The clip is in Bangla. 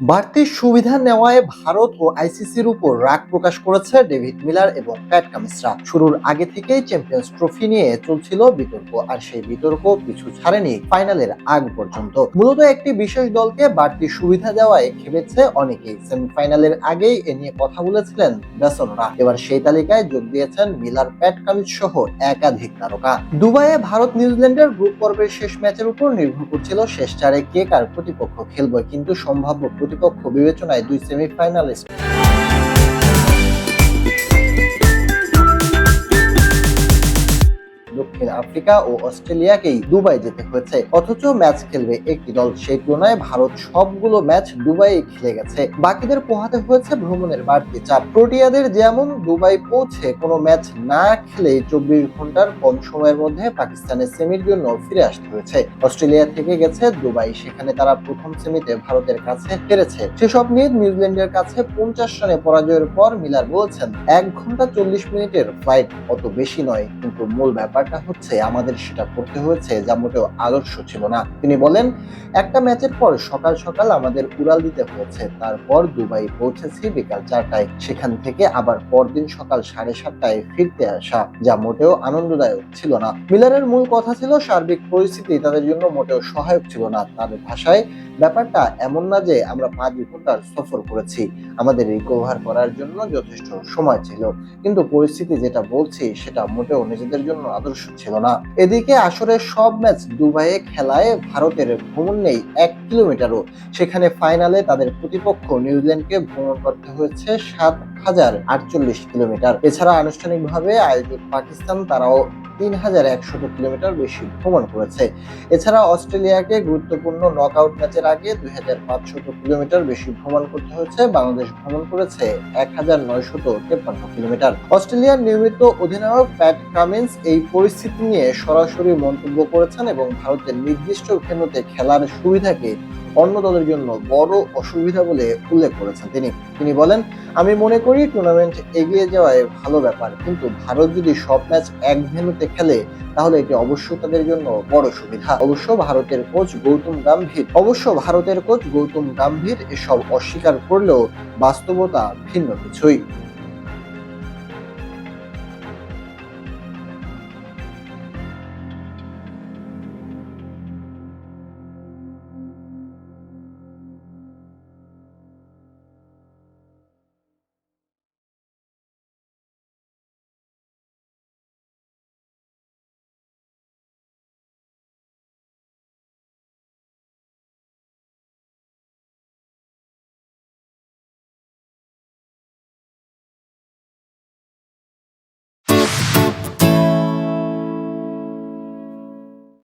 বাড়তি সুবিধা নেওয়ায় ভারত ও আইসিসির উপর রাগ প্রকাশ করেছে ডেভিড মিলার এবং প্যাট কামিসরা। শুরুর আগে থেকেই চ্যাম্পিয়ন্স ট্রফি নিয়ে চলছিল বিতর্ক, আর সেই বিতর্ক পিছু ছাড়েনি ফাইনালের আগ পর্যন্ত। মূলত একটি বিশেষ দলকে বাড়তি সুবিধা দেওয়ায় খেপেছে অনেকেই। সেমিফাইনালের আগেই এ নিয়ে কথা বলেছিলেন ব্যাসনরা এবার সেই তালিকায় যোগ দিয়েছেন মিলার, প্যাট কামিজ সহ একাধিক তারকা। দুবাইয়ে ভারত নিউজিল্যান্ডের গ্রুপ পর্বের শেষ ম্যাচের উপর নির্ভর করছিল শেষ চারে কে কার প্রতিপক্ষ খেলবে, কিন্তু সম্ভাব্য প্রতিপক্ষ বিবেচনায় দুই সেমিফাইনালিস্ট দক্ষিণ আফ্রিকা ও অস্ট্রেলিয়াকেই দুবাই যেতে হয়েছে। অথচ ম্যাচ খেলবে একটি দল সেই তুলনায় ভারত সবগুলো ম্যাচ দুবাই খেলে গেছে। বাকিদের পোহাতে হয়েছে ভ্রমণের বাড়তি চাপ। প্রোটিয়াদের যেমন দুবাই পৌঁছে কোনো ম্যাচ না খেলে চব্বিশ ঘণ্টার কম সময়ের মধ্যে পাকিস্তানের সেমির জন্য ফিরে আসতে হয়েছে। অস্ট্রেলিয়া থেকে গেছে দুবাই, সেখানে তারা প্রথম সেমিতে ভারতের কাছে হেরেছে। সেসব নিয়ে নিউজিল্যান্ডের কাছে পঞ্চাশ রানে পরাজয়ের পর মিলার বলছেন, এক ঘণ্টা চল্লিশ মিনিটের ফ্লাইট অত বেশি নয়। কিন্তু মূল ব্যাপারটা হচ্ছে, আমাদের সেটা করতে হয়েছে, যা মোটেও আদর্শ ছিল না। তিনি বলেন, একটা ম্যাচের পর সকাল সকাল আমাদের উড়াল দিতে হয়েছে। তারপর দুবাই পৌঁছেছি বিকাল চারটায়। সেখান থেকে আবার পরদিন সকাল সাড়ে সাতটায় ফিরতে আসা, যা মোটেও আনন্দদায়ক ছিল না। মিলারের মূল কথা ছিল, সার্বিক পরিস্থিতি তাদের জন্য মোটেও সহায়ক ছিল না। তাদের ভাষায়, ব্যাপারটা এমন না যে আমরা পাঁচ ঘণ্টার সফর করেছি। আমাদের রিকভার করার জন্য যথেষ্ট সময় ছিল। কিন্তু পরিস্থিতি যেটা বলছি, সেটা মোটেও নিজেদের জন্য আদর্শ ছিল না। এদিকে আসরের সব ম্যাচ দুবাইয়ে খেলায় ভারতের ভ্রমণ নেই এক কিলোমিটারও। সেখানে ফাইনালে তাদের প্রতিপক্ষ নিউজিল্যান্ডকে ভ্রমণ করতে হয়েছে সাত হাজার আটচল্লিশ কিলোমিটার। এছাড়া আনুষ্ঠানিকভাবে আয়োজক পাকিস্তান, তারাও তিন হাজার একশত কিলোমিটার বেশি ভ্রমণ করেছে। এছাড়া অস্ট্রেলিয়াকে গুরুত্বপূর্ণ নকআউট ম্যাচের আগে দুই হাজার পাঁচশত কিলোমিটার বেশি ভ্রমণ করতে হয়েছে। বাংলাদেশ ভ্রমণ করেছে এক হাজার নয়শত তেপ্পান্ন কিলোমিটার। অস্ট্রেলিয়ার নিয়মিত অধিনায়ক প্যাট কামিন্স এই পরিস্থিতি নিয়ে সরাসরি মন্তব্য করেছেন এবং ভারতের নির্দিষ্ট ভেন্যুতে খেলার সুবিধাকে অন্য দলের জন্য বড় অসুবিধা বলে উল্লেখ করেছেন তিনি। তিনি বলেন, আমি মনে করি টুর্নামেন্ট এগিয়ে যাওয়ায় ভালো ব্যাপার, কিন্তু ভারত যদি সব ম্যাচ এক ভেন্যুতে খেলে, তাহলে এটি অবশ্যই তাদের জন্য বড় সুবিধা। অবশ্য ভারতের কোচ গৌতম গাম্ভীর, অবশ্য ভারতের কোচ গৌতম গাম্ভীর এসব অস্বীকার করলেও বাস্তবতা ভিন্ন কিছুই।